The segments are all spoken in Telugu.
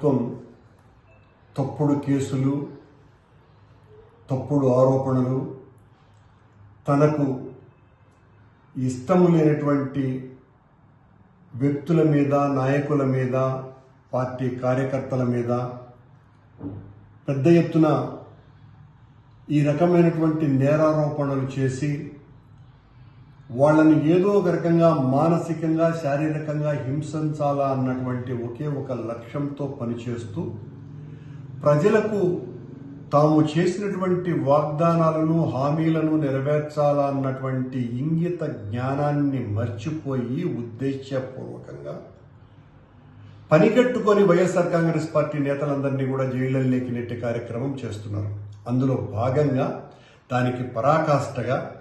ప్రభుత్వం తప్పుడు కేసులు తప్పుడు ఆరోపణలు తనకు ఇష్టము లేనటువంటి వ్యక్తుల మీద నాయకుల మీద పార్టీ కార్యకర్తల మీద పెద్ద ఎత్తున ఈ రకమైనటువంటి నేరారోపణలు చేసి వాళ్ళని ఏదో ఒక రకంగా మానసికంగా శారీరకంగా హింసించాలా అన్నటువంటి ఒకే ఒక లక్ష్యంతో పనిచేస్తూ ప్రజలకు తాము చేసినటువంటి వాగ్దానాలను హామీలను నెరవేర్చాలా అన్నటువంటి ఇంగిత జ్ఞానాన్ని మర్చిపోయి ఉద్దేశపూర్వకంగా పనికట్టుకొని వైఎస్ఆర్ కాంగ్రెస్ పార్టీ నేతలందరినీ కూడా జైళ్ళల్లోకి నెట్టే కార్యక్రమం చేస్తున్నారు. అందులో భాగంగా దానికి పరాకాష్ఠగా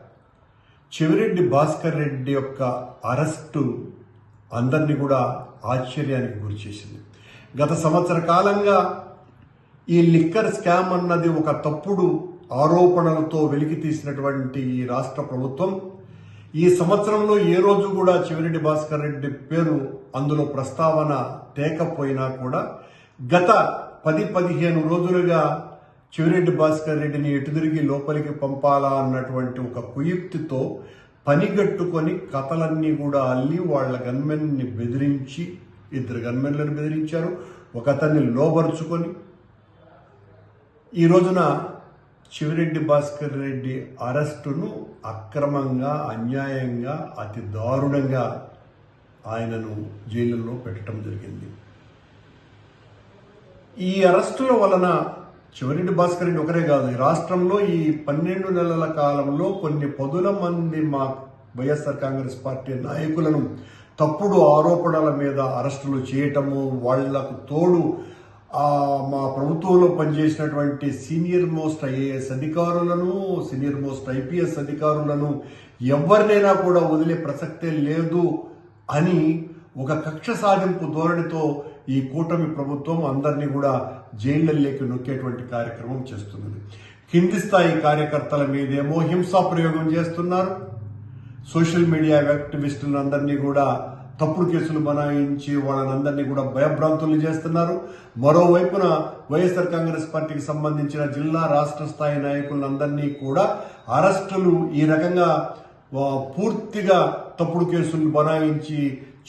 చెవిరెడ్డి భాస్కర్ రెడ్డి యొక్క అరెస్టు అందరినీ కూడా ఆశ్చర్యానికి గురిచేసింది గత సంవత్సర కాలంగా ఈ లిక్కర్ స్కామ్ అన్నది ఒక తప్పుడు ఆరోపణలతో వెలికి తీసినటువంటి ఈ రాష్ట్ర ప్రభుత్వం ఈ సంవత్సరంలో ఏ రోజు కూడా చెవిరెడ్డి భాస్కర్ రెడ్డి పేరు అందులో ప్రస్తావన తేకపోయినా కూడా గత పది పదిహేను రోజులుగా చెవిరెడ్డి భాస్కర్ రెడ్డిని ఎటుదిరిగి లోపలికి పంపాలా అన్నటువంటి ఒక కుయుక్తితో పనిగట్టుకొని కథలన్నీ కూడా అల్లి వాళ్ళ గన్మెన్ని బెదిరించి ఇద్దరు గన్మెన్లను బెదిరించారు. ఒక అతన్ని లోబరుచుకొని ఈ రోజున చివిరెడ్డి భాస్కర్ రెడ్డి అరెస్టును అక్రమంగా అన్యాయంగా అతి దారుణంగా ఆయనను జైలులో పెట్టడం జరిగింది. ఈ అరెస్టుల వలన శివరెడ్డి భాస్కర్ రెడ్డి ఒకరే కాదు. ఈ రాష్ట్రంలో ఈ పన్నెండు నెలల కాలంలో కొన్ని పదుల మంది మా వైఎస్ఆర్ కాంగ్రెస్ పార్టీ నాయకులను తప్పుడు ఆరోపణల మీద అరెస్టులు చేయటము వాళ్ళకు తోడు మా ప్రభుత్వంలో పనిచేసినటువంటి సీనియర్ మోస్ట్ ఐఏఎస్ అధికారులను సీనియర్ మోస్ట్ ఐపీఎస్ అధికారులను ఎవరినైనా కూడా వదిలే ప్రసక్తే లేదు అని ఒక కక్ష సాధింపు ధోరణితో ఈ కూటమి ప్రభుత్వం అందరినీ కూడా జైళ్ళలోకి నొక్కేటువంటి కార్యక్రమం చేస్తున్నది. కింది స్థాయి కార్యకర్తల మీదేమో హింసా ప్రయోగం చేస్తున్నారు. సోషల్ మీడియా యాక్టివిస్టులను అందరినీ కూడా తప్పుడు కేసులు బనాయించి వాళ్ళనందరినీ కూడా భయభ్రాంతులు చేస్తున్నారు. మరోవైపున వైఎస్ఆర్ కాంగ్రెస్ పార్టీకి సంబంధించిన జిల్లా రాష్ట్ర స్థాయి నాయకులందరినీ కూడా అరెస్టులు ఈ రకంగా పూర్తిగా తప్పుడు కేసులు బనాయించి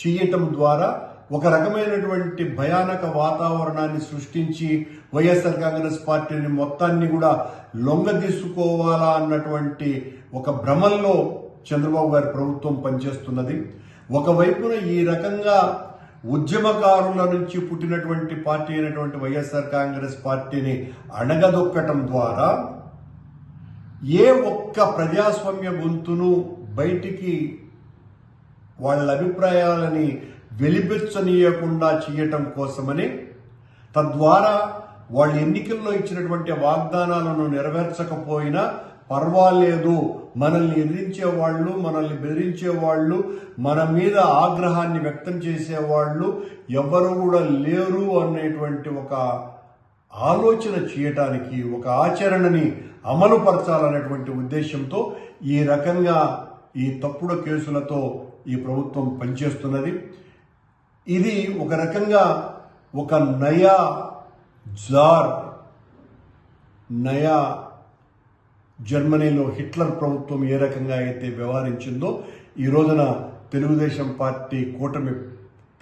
చేయటం ద్వారా ఒక రకమైనటువంటి భయానక వాతావరణాన్ని సృష్టించి వైఎస్ఆర్ కాంగ్రెస్ పార్టీని మొత్తాన్ని కూడా లొంగ తీసుకోవాలా అన్నటువంటి ఒక భ్రమంలో చంద్రబాబు గారి ప్రభుత్వం పనిచేస్తున్నది. ఒకవైపున ఈ రకంగా ఉద్యమకారుల నుంచి పుట్టినటువంటి పార్టీ అయినటువంటి వైఎస్ఆర్ కాంగ్రెస్ పార్టీని అణగదొక్కటం ద్వారా ఏ ఒక్క ప్రజాస్వామ్య గొంతును బయటికి వాళ్ళ అభిప్రాయాలని వెలిపెచ్చనీయకుండా చేయటం కోసమని తద్వారా వాళ్ళు ఎన్నికల్లో ఇచ్చినటువంటి వాగ్దానాలను నెరవేర్చకపోయినా పర్వాలేదు. మనల్ని ఎదిరించే వాళ్ళు మనల్ని బెదిరించే వాళ్ళు మన మీద ఆగ్రహాన్ని వ్యక్తం చేసే వాళ్ళు ఎవరు కూడా లేరు అనేటువంటి ఒక ఆలోచన చేయటానికి ఒక ఆచరణని అమలుపరచాలనేటువంటి ఉద్దేశంతో ఈ రకంగా ఈ తప్పుడు కేసులతో ఈ ప్రభుత్వం పనిచేస్తున్నది. ఇది ఒక రకంగా ఒక నయా జార్ నయా జర్మనీలో హిట్లర్ ప్రభుత్వం ఏ రకంగా అయితే వ్యవహరించిందో ఈ రోజున తెలుగుదేశం పార్టీ కూటమి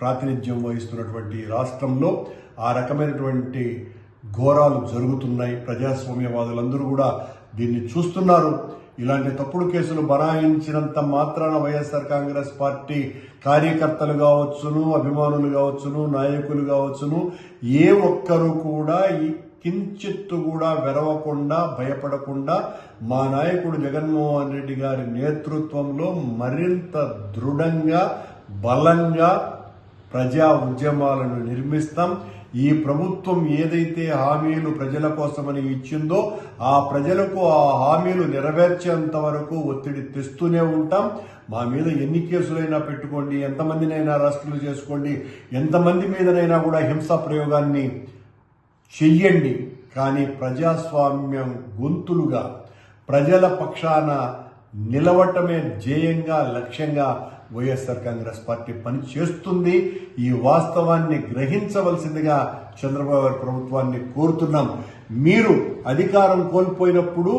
ప్రాతినిధ్యం వహిస్తున్నటువంటి రాష్ట్రంలో ఆ రకమైనటువంటి ఘోరాలు జరుగుతున్నాయి. ప్రజాస్వామ్యవాదులందరూ కూడా దీన్ని చూస్తున్నారు. ఇలాంటి తప్పుడు కేసులు బనాయించినంత మాత్రాన వైఎస్ఆర్ కాంగ్రెస్ పార్టీ కార్యకర్తలు కావచ్చును అభిమానులు కావచ్చును నాయకులు కావచ్చును ఏ ఒక్కరు కూడా ఈ కించిత్తు కూడా వెరవకుండా భయపడకుండా మా నాయకుడు జగన్మోహన్ రెడ్డి గారి నేతృత్వంలో మరింత దృఢంగా బలంగా ప్రజా ఉద్యమాలను నిర్మిస్తాం. ఈ ప్రభుత్వం ఏదైతే హామీలు ప్రజల కోసమని ఇచ్చిందో ఆ ప్రజలకు ఆ హామీలు నెరవేర్చేంత వరకు ఒత్తిడి తెస్తూనే ఉంటాం. మా మీద ఎన్ని కేసులైనా పెట్టుకోండి ఎంతమందినైనా అరెస్టులు చేసుకోండి ఎంతమంది మీదనైనా కూడా హింసా ప్రయోగాన్ని చెయ్యండి. కానీ ప్రజాస్వామ్యం గొంతులుగా ప్రజల పక్షాన నిలవటమే ధ్యేయంగా లక్ష్యంగా వైఎస్ఆర్ కాంగ్రెస్ పార్టీ పని చేస్తుంది. ఈ వాస్తవాన్ని గ్రహించవలసిందిగా చంద్రబాబు గారి ప్రభుత్వాన్ని కోరుతున్నాం. మీరు అధికారం కోల్పోయినప్పుడు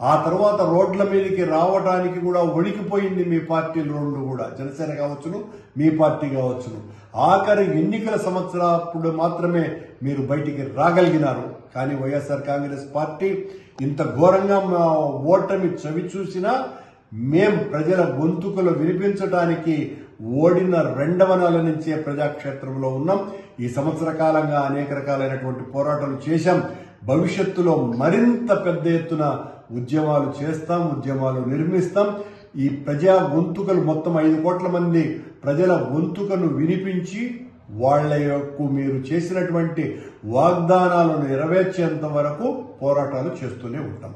ఆ తర్వాత రోడ్ల మీదకి రావడానికి కూడా వణికిపోయింది మీ పార్టీలు రెండు కూడా. జనసేన కావచ్చును మీ పార్టీ కావచ్చును. ఆఖరి ఎన్నికల సంవత్సరప్పుడు మాత్రమే మీరు బయటికి రాగలిగినారు. కానీ వైఎస్ఆర్ కాంగ్రెస్ పార్టీ ఇంత ఘోరంగా ఓటమి చవి చూసినా మేం ప్రజల గొంతుకులు వినిపించడానికి ఓడిన రెండవ నెల నుంచే ప్రజాక్షేత్రంలో ఉన్నాం. ఈ సంవత్సర కాలంగా అనేక రకాలైనటువంటి పోరాటాలు చేశాం. భవిష్యత్తులో మరింత పెద్ద ఎత్తున ఉద్యమాలు చేస్తాం ఉద్యమాలు నిర్మిస్తాం. ఈ ప్రజా గొంతుకలు మొత్తం ఐదు కోట్ల మంది ప్రజల గొంతుకను వినిపించి వాళ్ళ యొక్క మీరు చేసినటువంటి వాగ్దానాలను నెరవేర్చేంత వరకు పోరాటాలు చేస్తూనే ఉంటాం.